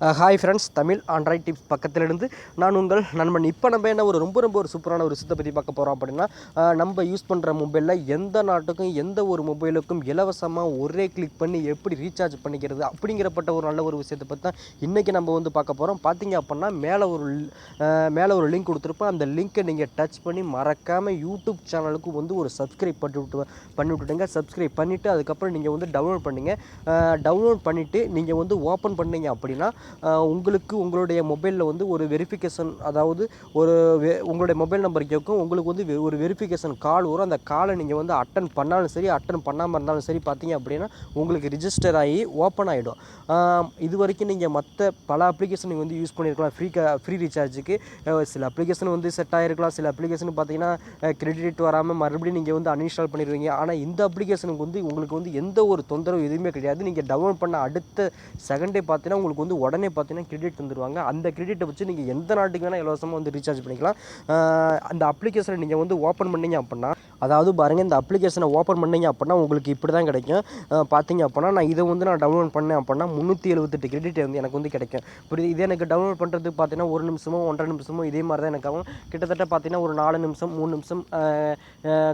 Hi friends Tamil Android tips பக்கத்திலிருந்து நான் உங்கள் நண்பன். இப்போ நம்ம என்ன ஒரு ரொம்ப ரொம்ப ஒரு சூப்பரான ஒரு விஷயத்தை பற்றி பார்க்க போகிறோம் அப்படின்னா நம்ம யூஸ் பண்ணுற மொபைலில் எந்த நாட்டுக்கும் எந்த ஒரு மொபைலுக்கும் இலவசமாக ஒரே கிளிக் பண்ணி எப்படி ரீசார்ஜ் பண்ணிக்கிறது அப்படிங்கிறப்பட்ட ஒரு நல்ல ஒரு விஷயத்தை பற்றி தான் இன்றைக்கி நம்ம வந்து பார்க்க போகிறோம் பார்த்தீங்க அப்படின்னா மேலே ஒரு மேலே ஒரு லிங்க் கொடுத்துருப்போம் அந்த லிங்க்கை நீங்கள் டச் பண்ணி மறக்காமல் யூடியூப் சேனலுக்கு வந்து ஒரு சப்ஸ்கிரைப் பண்ணி விட்டு பண்ணி விட்டுடுங்க. சப்ஸ்கிரைப் பண்ணிவிட்டு அதுக்கப்புறம் நீங்கள் வந்து டவுன்லோட் பண்ணுங்கள் டவுன்லோட் பண்ணிவிட்டு நீங்கள் வந்து ஓப்பன் பண்ணீங்க அப்படின்னா உங்களுக்கு உங்களுடைய மொபைலில் வந்து ஒரு வெரிஃபிகேஷன் அதாவது ஒரு வெ- உங்களுடைய மொபைல் நம்பர் கேட்கும் உங்களுக்கு வந்து வெ- ஒரு வெரிஃபிகேஷன் கால் வரும். அந்த காலை நீங்கள் வந்து அட்டன் பண்ணாலும் சரி அட்டன் பண்ணாமல் இருந்தாலும் சரி பார்த்தீங்க அப்படின்னா உங்களுக்கு ரிஜிஸ்டர் ஆகி ஓப்பன் ஆகிடும் இது வரைக்கும் நீங்கள் மற்ற பல அப்ளிகேஷன் நீங்கள் வந்து யூஸ் பண்ணியிருக்கலாம் ஃப்ரீ க ஃப்ரீ ரீசார்ஜுக்கு சில அப்ளிகேஷன் வந்து செட் ஆகிருக்கலாம் சில அப்ளிகேஷன் பார்த்தீங்கன்னா கிரெடிட் வராமல் மறுபடியும் நீங்கள் வந்து அன்இன்ஸ்டால் பண்ணிடுவீங்க. ஆனால் இந்த அப்ளிகேஷனுக்கு வந்து உங்களுக்கு வந்து எந்த ஒரு தொந்தரவு எதுவுமே கிடையாது. நீங்கள் டவுன்லோட் பண்ண அடுத்த செகண்டே பார்த்தீங்கன்னா உங்களுக்கு வந்து உடனே உடனே பார்த்தீங்கன்னா கிரெடிட் தந்துடுவாங்க அந்த கிரெடிட்டை வச்சு நீங்கள் எந்த நாட்டுக்கு வேணால் இலவசமாக வந்து ரீசார்ஜ் பண்ணிக்கலாம். அந்த அப்ளிகேஷனை நீங்கள் வந்து ஓப்பன் பண்ணீங்க அப்படின்னா அதாவது பாருங்கள் இந்த அப்ளிகேஷனை ஓப்பன் பண்ணிங்க அப்படின்னா உங்களுக்கு இப்படி தான் கிடைக்கும் பார்த்தீங்க அப்படின்னா நான் இதை வந்து நான் டவுன்லோட் பண்ணேன் அப்படின்னா முந்நூற்றி எழுபத்தெட்டு கிரெடிட் வந்து எனக்கு வந்து கிடைக்கும். இப்படி இது எனக்கு டவுன்லோட் பண்ணுறதுக்கு பார்த்தீங்கன்னா ஒரு நிமிஷமோ ஒன்றரை நிமிஷமோ இதே மாதிரி தான் எனக்கு ஆகும். கிட்டத்தட்ட பார்த்தீங்கன்னா ஒரு நாலு நிமிஷம் மூணு நிமிஷம்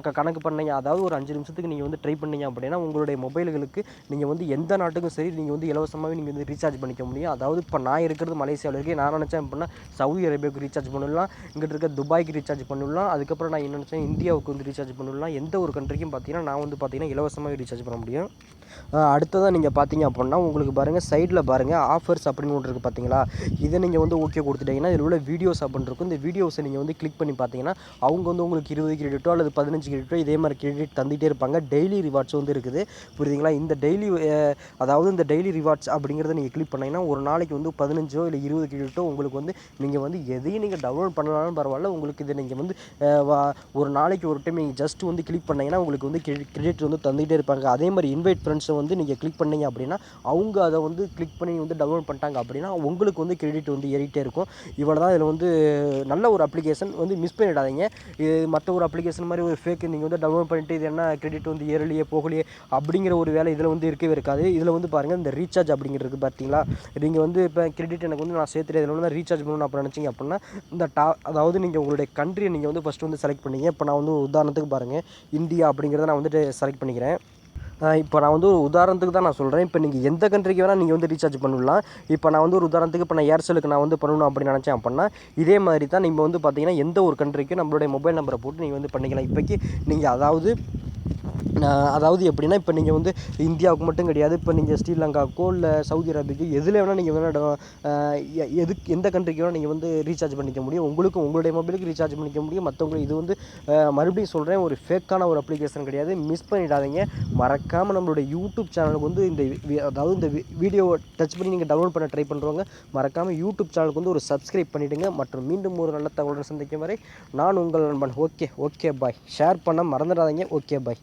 க- கணக்கு பண்ணீங்க. அதாவது ஒரு அஞ்சு நிமிஷத்துக்கு நீங்கள் வந்து ட்ரை பண்ணீங்க அப்படின்னா உங்களுடைய மொபைல்களுக்கு நீங்கள் வந்து எந்த நாட்டுக்கும் சரி நீங்கள் வந்து இலவசமாகவே நீங்கள் வந்து ரீசார்ஜ் பண்ணிக்க முடியும். அதாவது இப்போ நான் இருக்கிறது மலேசியாவில் இருக்கேன். நான் நினச்சேன் அப்படின்னா சவுதி அரேபியாவுக்கு ரீசார்ஜ் பண்ணலாம் இங்கிட்ட இருக்க துபாய்க்கு ரீசார்ஜ் பண்ணலாம் அதுக்கப்புறம் நான் என்ன நினச்சேன் இந்தியாவுக்கு வந்து ரீசார்ஜ் பண்ணிடலாம். எந்த ஒரு கண்ட்ரிக்கும் பார்த்தீங்கன்னா நான் வந்து பார்த்தீங்கன்னா இலவசமாக ரீசார்ஜ் பண்ண முடியும். அடுத்ததாக நீங்கள் பார்த்தீங்க அப்படின்னா உங்களுக்கு பாருங்கள் சைடில் பாருங்கள் ஆஃபர்ஸ் அப்படின்னு ஒன்று இருக்குது பார்த்தீங்களா இதை நீங்கள் வந்து ஓகே கொடுத்துட்டீங்கன்னா இதில் உள்ள வீடியோஸ் அப்படின்னு இருக்கும். இந்த வீடியோஸை நீங்கள் வந்து கிளிக் பண்ணி பார்த்தீங்கன்னா அவங்க வந்து உங்களுக்கு இருபது கிரெடிட்டோ அல்லது பதினஞ்சு கிரெடிட்டோ இதே மாதிரி கிரெடிட் தந்துகிட்டே இருப்பாங்க. டெய்லி ரிவார்ட்ஸ் வந்து இருக்குது. புரியுதுங்களா? இந்த டெய்லி அதாவது இந்த டெய்லி ரிவார்ட்ஸ் அப்படிங்கிறத நீங்கள் கிளிக் பண்ணிங்கன்னா ஒரு நாளைக்கு வந்து பதினஞ்சோ இல்லை இருபது கிரெடிட்டோ உங்களுக்கு வந்து நீங்கள் வந்து எதையும் நீங்கள் டவுன்லோட் பண்ணலாம்னு பரவாயில்ல. உங்களுக்கு இதை நீங்கள் வந்து வா- ஒரு நாளைக்கு ஒரு டைம் நீங்கள் ஜஸ்ட் வந்து கிளிக் பண்ணிங்கன்னா உங்களுக்கு வந்து கிரெடிட் வந்து தந்துகிட்டே இருப்பாங்க. அதே மாதிரி இன்வைட் ஃப்ரெண்ட்ஸ் வந்து நீங்கள் கிளிக் பண்ணீங்க அப்படின்னா அவங்க அதை வந்து கிளிக் பண்ணி வந்து டவுன்லோட் பண்ணிட்டாங்க அப்படின்னா உங்களுக்கு வந்து கிரெடிட் வந்து ஏறிட்டே இருக்கும். இவ்வளோ தான் இதில் வந்து நல்ல ஒரு அப்ளிகேஷன் வந்து மிஸ் பண்ணிடாதீங்க. இது மற்ற ஒரு அப்ளிகேஷன் மாதிரி ஒரு ஃபேக் நீங்கள் வந்து டவுன்லோட் பண்ணிட்டு இது என்ன கிரெடிட் வந்து ஏறலையே போகலையே அப்படிங்கிற ஒரு வேலை இதில் வந்து இருக்கவே இருக்காது. இதில் வந்து பாருங்கள் இந்த ரீசார்ஜ் அப்படிங்கிறது பார்த்தீங்களா? நீங்கள் வந்து இப்போ கிரெடிட் எனக்கு வந்து நான் சேர்த்துட்டு இதில் வந்து ரீசார்ஜ் பண்ணணும் அப்படி நினச்சிங்க அப்படின்னா இந்த டா அதாவது நீங்கள் உங்களுடைய கண்ட்ரியை நீங்கள் வந்து ஃபஸ்ட்டு வந்து செலக்ட் பண்ணீங்க. இப்போ நான் வந்து உதாரணத்துக்கு பாருங்கள் இந்தியா அப்படிங்கிறத நான் வந்துட்டு செலக்ட் பண்ணிக்கிறேன். இப்போ நான் வந்து ஒரு உதாரணத்துக்கு தான் நான் சொல்கிறேன் இப்போ நீங்கள் எந்த கண்ட்ரிக்கு வேணால் நீங்கள் வந்து ரீசார்ஜ் பண்ணலாம். இப்போ நான் வந்து ஒரு உதாரணத்துக்கு இப்போ நான் ஏர்செலுக்கு நான் வந்து பண்ணணும் அப்படின்னு நினச்சேன் அப்படின்னா இதே மாதிரி தான் நீங்கள் வந்து பார்த்தீங்கன்னா எந்த ஒரு கண்ட்ரிக்கும் நம்மளுடைய மொபைல் நம்பரை போட்டு நீங்கள் வந்து பண்ணிக்கலாம். இப்போக்கி நீங்கள் அதாவது அதாவது எப்படின்னா இப்போ நீங்கள் வந்து இந்தியாவுக்கு மட்டும் கிடையாது இப்போ நீங்கள் ஸ்ரீலங்காக்கோ இல்லை சவுதி அரேபியாக்கோ எதில் வேணால் நீங்கள் வேணால் எதுக்கு எந்த கண்ட்ரிக்கு வேணால் நீங்கள் வந்து ரீசார்ஜ் பண்ணிக்க முடியும். உங்களுக்கும் உங்களுடைய மொபைலுக்கு ரீசார்ஜ் பண்ணிக்க முடியும். மற்றவங்களுக்கு இது வந்து மறுபடியும் சொல்கிறேன் ஒரு ஃபேக்கான ஒரு அப்ளிகேஷன் கிடையாது. மிஸ் பண்ணிடாதீங்க. மறக்காமல் நம்மளுடைய யூடியூப் சேனலுக்கு வந்து இந்த அதாவது இந்த வீடியோவை டச் பண்ணி நீங்கள் டவுன்லோட் பண்ண ட்ரை பண்ணுறவங்க மறக்காமல் யூடியூப் சேனலுக்கு வந்து ஒரு சப்ஸ்கிரைப் பண்ணிவிடுங்க மற்றும் மீண்டும் ஒரு நல்ல தகவலுடன் சந்திக்கும் வரை நான் உங்கள் நண்பன். ஓகே ஓகே பாய் ஷேர் பண்ண மறந்துடாதீங்க. Okay bye